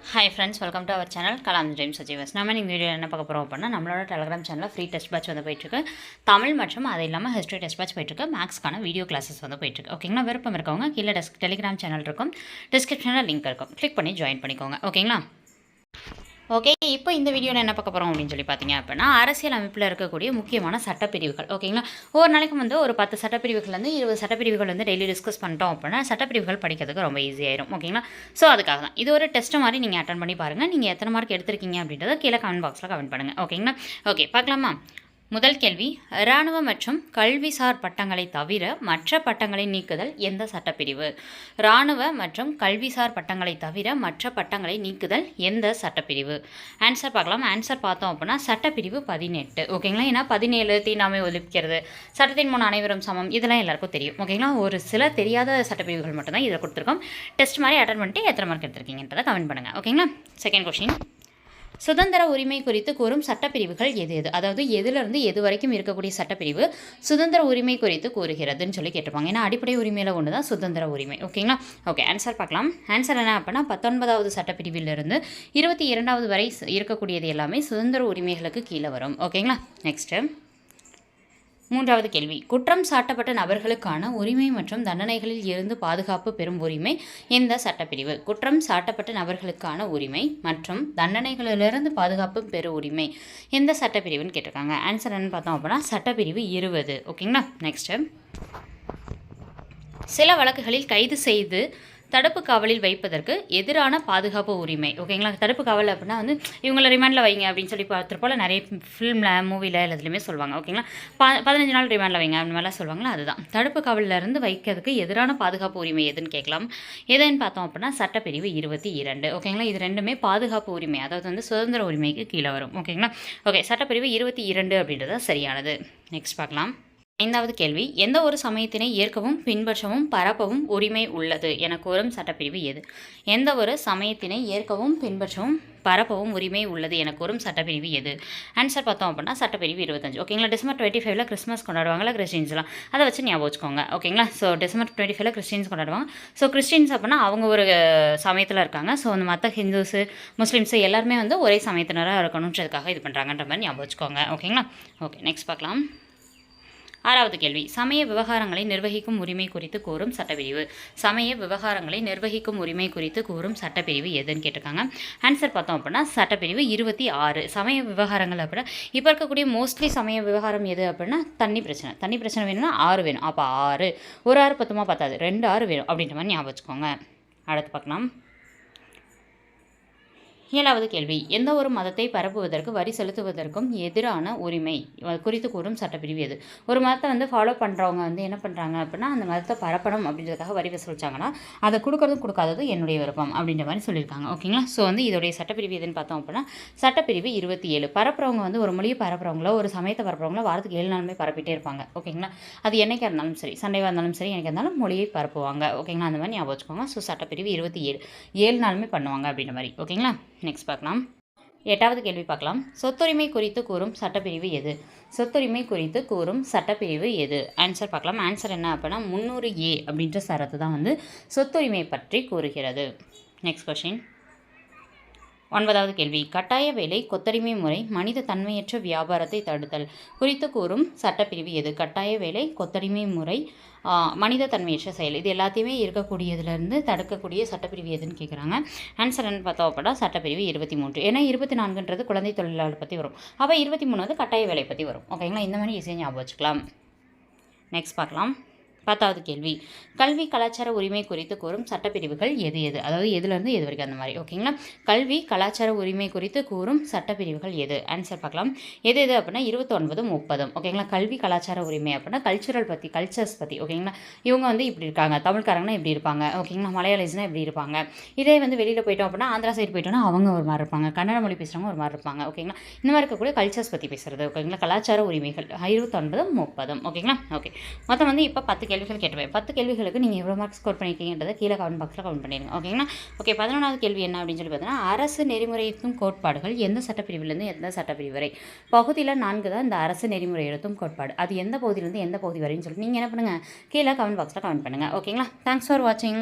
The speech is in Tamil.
Hi friends welcome to our channel Kalam dreams achievers நம்ம நீங்கள் வீடியோ என்ன பார்க்க போகிறோம் அப்படின்னா நம்மளோட டெலிகிராம் சேனலில் ஃப்ரீ டெஸ்ட் பேட்ச் வந்து போயிட்டுருக்கு தமிழ் மற்றும் அது இல்லாமல் ஹிஸ்ட்ரி டெஸ்ட் பேட்ச் போயிட்டுருக்கு மேக்ஸ்க்கான வீடியோ கிளாஸஸ் வந்து போயிட்டுருக்கு ஓகேங்களா விருப்பம் இருக்கவங்க கீழே டெஸ்க் டெலிகிராம் சேனல் இருக்கும். டிஸ்கிரிப்ஷனில் லிங்க் இருக்கும். கிளிக் பண்ணி ஜாயின் பண்ணிக்கோங்க. ஓகேங்களா ஓகே இப்போ இந்த வீடியோவில் என்ன பார்க்க போகிறோம் அப்படின்னு சொல்லி பார்த்தீங்க அப்படின்னா அரசியல் அமைப்பில் இருக்கக்கூடிய முக்கியமான சட்டப்பிரிவுகள் ஓகேங்களா ஒவ்வொரு நாளைக்கு வந்து ஒரு பத்து சட்டப்பிரிவுகள்லேருந்து இருபது சட்டப்பிரிவுகள் வந்து டெய்லி டிஸ்கஸ் பண்ணிட்டோம் அப்படின்னா சட்டப்பிரிவுகள் படிக்கிறதுக்கு ரொம்ப ஈஸியாயிரும் ஓகேங்களா ஸோ அதுக்காக தான். இது ஒரு டெஸ்ட் மாதிரி நீங்கள் அட்டன் பண்ணி பாருங்கள் நீங்கள் எத்தனை மார்க் எடுத்திருக்கீங்க அப்படின்றத கீழே கமெண்ட் பாக்ஸில் கமெண்ட் பண்ணுங்கள் ஓகேங்களா ஓகே பார்க்கலாமா? முதல் கேள்வி இராணுவ மற்றும் கல்விசார் பட்டங்களை தவிர மற்ற பட்டங்களை நீக்குதல் எந்த சட்டப்பிரிவு? இராணுவ மற்றும் கல்விசார் பட்டங்களை தவிர மற்ற பட்டங்களை நீக்குதல் எந்த சட்டப்பிரிவு? ஆன்சர் பார்க்கலாம். ஆன்சர் பார்த்தோம் அப்படின்னா சட்டப்பிரிவு பதினெட்டு. ஓகேங்களா ஏன்னா பதினேழு தீண்டாமை ஒழிக்கிறது சட்டத்தின் மூணு அனைவரும் சமம். இதெல்லாம் எல்லாருக்கும் தெரியும். ஓகேங்களா ஒரு சில தெரியாத சட்டப்பிரிவுகள் மட்டும்தான் இதில் கொடுத்துருக்கோம். டெஸ்ட் மாதிரி அட்டன் பண்ணிட்டு எத்தனை மார்க் எடுத்திருக்கீங்கன்றதை கமெண்ட் பண்ணுங்கள் ஓகேங்களா செகண்ட் கொஷின் சுதந்திர உரிமை குறித்து கூறும் சட்டப்பிரிவுகள் எது எது? அதாவது எதுலேருந்து எது வரைக்கும் இருக்கக்கூடிய சட்டப்பிரிவு சுதந்திர உரிமை குறித்து கூறுகிறதுன்னு சொல்லி கேட்டிருப்பாங்க. ஏன்னா அடிப்படை உரிமையில் ஒன்று தான் சுதந்திர உரிமை. ஓகேங்களா? ஓகே ஆன்சர் பார்க்கலாம். ஆன்சர் என்ன அப்படின்னா பத்தொன்பதாவது சட்டப்பிரிவிலிருந்து இருபத்தி இரண்டாவது வரை இருக்கக்கூடியது எல்லாமே சுதந்திர உரிமைகளுக்கு கீழே வரும். ஓகேங்களா? நெக்ஸ்ட்டு மூன்றாவது கேள்வி. குற்றம் சாட்டப்பட்ட நபர்களுக்கான உரிமை மற்றும் தண்டனைகளில் இருந்து பாதுகாப்பு பெறும் உரிமை எந்த சட்டப்பிரிவு? குற்றம் சாட்டப்பட்ட நபர்களுக்கான உரிமை மற்றும் தண்டனைகளிலிருந்து பாதுகாப்பு பெறும் உரிமை எந்த சட்டப்பிரிவுன்னு கேட்டிருக்காங்க. ஆன்சர் என்னன்னு பார்த்தோம் அப்படின்னா சட்டப்பிரிவு இருபது. ஓகேங்களா நெக்ஸ்ட்டு சில வழக்குகளில் கைது செய்து தடுப்பு காவலில் வைப்பதற்கு எதிரான பாதுகாப்பு உரிமை. ஓகேங்களா? தடுப்பு காவல் அப்படின்னா வந்து இவங்களை ரிமாண்டில் வைங்க அப்படின்னு சொல்லி பார்த்துருப்போல நிறைய ஃபிலிமில் மூவியில் எல்லாத்துலேயுமே சொல்லுவாங்க. ஓகேங்களா? ப பதினஞ்சு நாள் ரிமாண்டில் வைங்க அந்த மாதிரிலாம் சொல்லுவாங்களா? அதுதான். தடுப்பு காவலில் இருந்து வைக்கிறதுக்கு எதிரான பாதுகாப்பு உரிமை எதுன்னு கேட்கலாம். எதுன்னு பார்த்தோம் அப்படின்னா சட்டப்பிரிவு இருபத்தி இரண்டு. ஓகேங்களா? இது ரெண்டுமே பாதுகாப்பு உரிமை அதாவது வந்து சுதந்திர உரிமைக்கு கீழே வரும். ஓகேங்களா? ஓகே சட்டப்பிரிவு இருபத்தி இரண்டு அப்படின்றது சரியானது. நெக்ஸ்ட் பார்க்கலாம். ஐந்தாவது கேள்வி எந்த ஒரு சமயத்தினை ஏற்கவும் பின்பற்றவும் பரப்பவும் உரிமை உள்ளது என கூறும் சட்டப்பிரிவு எது? எந்த ஒரு சமயத்தினை ஏற்கவும் பின்பற்றவும் பரப்பவும் உரிமை உள்ளது என கூறும் சட்டப்பிரிவு எது? ஆன்சர் பார்த்தோம் அப்படின்னா சட்டப்பிரிவு இருபத்தஞ்சு. ஓகேங்களா டிசம்பர் டுவெண்ட்டி ஃபைவ்ல கிறிஸ்மஸ் கொண்டாடுவாங்களா கிறிஸ்டின்ஸ்லாம் அதை வச்சு ஞாபகம் வச்சுக்கோங்க. ஓகேங்களா ஸோ டிசம்பர் டுவெண்ட்டி ஃபைவ்ல கிறிஸ்டின்ஸ் கொண்டாடுவாங்க. ஸோ கிறிஸ்டின்ஸ் அப்படின்னா அவங்க ஒரு சமயத்தில் இருக்காங்க. ஸோ அந்த மற்ற ஹிந்துஸு முஸ்லீம்ஸு எல்லாருமே வந்து ஒரே சமயத்தினராக இருக்கணுன்றதுக்காக இது பண்ணுறாங்கன்ற மாதிரி ஞாபகம் வச்சுக்கோங்க. ஓகேங்களா ஓகே நெக்ஸ்ட் பார்க்கலாம். ஆறாவது கேள்வி. சமய விவகாரங்களை நிர்வகிக்கும் உரிமை குறித்து கூறும் சட்டப்பிரிவு. சமய விவகாரங்களை நிர்வகிக்கும் உரிமை குறித்து கூறும் சட்டப்பிரிவு எதுன்னு கேட்டிருக்காங்க. ஆன்சர் பார்த்தோம் அப்படின்னா சட்டப்பிரிவு இருபத்தி ஆறு. சமய விவகாரங்கள் அப்படின்னா இப்போ இருக்கக்கூடிய மோஸ்ட்லி சமய விவகாரம் எது அப்படின்னா தண்ணி பிரச்சனை. தண்ணி பிரச்சனை வேணும்னா ஆறு வேணும். அப்போ ஆறு. ஒரு ஆறு பத்துமா பத்தாது. ரெண்டு ஆறு வேணும். அப்படின்ற மாதிரி ஞாபகம் வச்சுக்கோங்க. அடுத்து பார்க்கலாம். ஏழாவது கேள்வி. எந்த ஒரு மதத்தை பரப்புவதற்கு வரி செலுத்துவதற்கும் எதிரான உரிமை? குறித்து கூறும் சட்டப்பிரிவு எது? ஒரு மதத்தை வந்து ஃபாலோ பண்ணுறவங்க வந்து என்ன பண்ணுறாங்க அப்படின்னா அந்த மதத்தை பரப்பணும் அப்படின்றதுக்காக வரி வசூலிச்சாங்கன்னா அதை கொடுக்கறதும் கொடுக்காதது என்னுடைய விருப்பம் அப்படின்ற மாதிரி சொல்லியிருக்காங்க. ஓகேங்களா ஸோ வந்து இதோடைய சட்டப்பிரிவு எதுன்னு பார்த்தோம் அப்படின்னா சட்டப்பிரிவு இருபத்தி ஏழு பரப்புறவங்க வந்து ஒரு மொழியை பரப்புறவங்களோ ஒரு சமயத்தை பரப்புறவங்களோ வாரத்துக்கு ஏழு நாளுமே பரப்பிட்டே இருப்பாங்க. ஓகேங்களா அது என்றைக்காக இருந்தாலும் சரி சண்டேவாக இருந்தாலும் சரி எனக்கு இருந்தாலும் மொழியை பரப்புவாங்க. ஓகேங்களா அந்த மாதிரி ஞாபகம் வச்சுக்கோங்க. ஸோ சட்டப்பிரிவு இருபத்தி ஏழு ஏழு நாளுமே பண்ணுவாங்க அப்படின்ற மாதிரி. ஓகேங்களா நெக்ஸ்ட் பார்க்கலாம். எட்டாவது கேள்வி பார்க்கலாம். சொத்துரிமை குறித்து கூறும் சட்டப்பிரிவு எது? சொத்துரிமை குறித்து கூறும் சட்டப்பிரிவு எது? ஆன்சர் பார்க்கலாம். ஆன்சர் என்ன அப்படின்னா முந்நூறு ஏ அப்படின்ற சரத்து தான் வந்து சொத்துரிமை பற்றி கூறுகிறது. நெக்ஸ்ட் கொஷின் ஒன்பதாவது கேள்வி. கட்டாய வேலை கொத்தடிமை முறை மனித தன்மையற்ற வியாபாரத்தை தடுத்தல் குறித்து கூறும் சட்டப்பிரிவு எது? கட்டாய வேலை கொத்தடிமை முறை மனித தன்மையற்ற செயல். இது எல்லாத்தையுமே இருக்கக்கூடியதுலேருந்து தடுக்கக்கூடிய சட்டப்பிரிவு எதுன்னு கேட்குறாங்க ஆன்சர் என்ன பார்த்தோம் அப்படின்னா சட்டப்பிரிவு இருபத்தி மூன்று. ஏன்னா இருபத்தி நான்குன்றது குழந்தை தொழிலாளர் பற்றி வரும். அப்போ இருபத்தி மூணு வந்து கட்டாய வேலை பற்றி வரும். ஓகேங்களா இந்த மாதிரி ஈஸியாக ஞாபகம் வச்சுக்கலாம். நெக்ஸ்ட் பார்க்கலாம். பத்தாவது கேள்வி. கல்வி கலாச்சார உரிமை குறித்து கூறும் சட்டப்பிரிவுகள் எது எது? அதாவது எதுலேருந்து எது வரைக்கும் அந்த மாதிரி? ஓகேங்களா? கல்வி கலாச்சார உரிமை குறித்து கூறும் சட்டப்பிரிவுகள் எது? ஆன்சர் பார்க்கலாம். எது எது அப்படின்னா இருபத்தொன்பது முப்பதும். ஓகேங்களா? கல்வி கலாச்சார உரிமை அப்படின்னா கல்ச்சுரல் பற்றி கல்ச்சர்ஸ் பற்றி ஓகேங்களா? இவங்க வந்து இப்படி இருக்காங்க. தமிழ்காரங்கன்னா இப்படி இருப்பாங்க. ஓகேங்களா? மலையாளிஸ்னால் இப்படி இருப்பாங்க. இதே வந்து வெளியில் போயிட்டோம் அப்படின்னா ஆந்திரா சைடு போயிட்டோம்னா அவங்க ஒரு மாதிரி இருப்பாங்க. கன்னட மொழி பேசுகிறவங்க ஒரு மாதிரி இருப்பாங்க. ஓகேங்களா? இந்த மாதிரி இருக்கக்கூடிய கல்ச்சர்ஸ் பற்றி பேசுகிறது ஓகேங்களா? கலாச்சார உரிமைகள். இருபத்தொன்பதும் முப்பதும். ஓகேங்களா? ஓகே. மொத்தம் வந்து இப்போ பத்து கேள்விகள் கேட்டுப்பேன் பத்து கேள்விகளுக்கு நீங்கள் எவ்வளோ மார்க் ஸ்கோர் பண்ணியிருக்கீங்கன்றதை கீழே கமெண்ட் பாக்ஸில் கமெண்ட் பண்ணிடுங்க. ஓகேங்களா ஓகே பதினொன்றாவது கேள்வி என்ன அப்படின்னு சொல்லி பார்த்தீங்கன்னா அரசு நெறிமுறையத்தும் கோட்பாடுகள் எந்த சட்டப்பிரிவிலேருந்து எந்த சட்டப்பிரிவு வரை? பகுதியில் நான்கு தான் இந்த அரசு நெறிமுறை எழுத்தும் கோட்பாடு. அது எந்த பகுதியிலேருந்து எந்த பகுதி வரைன்னு சொல்லி நீங்கள் என்ன பண்ணுங்கள் கீழே கமெண்ட் பாக்ஸில் கமெண்ட் பண்ணுங்கள் ஓகேங்களா தேங்க்ஸ் ஃபார் வாட்சிங்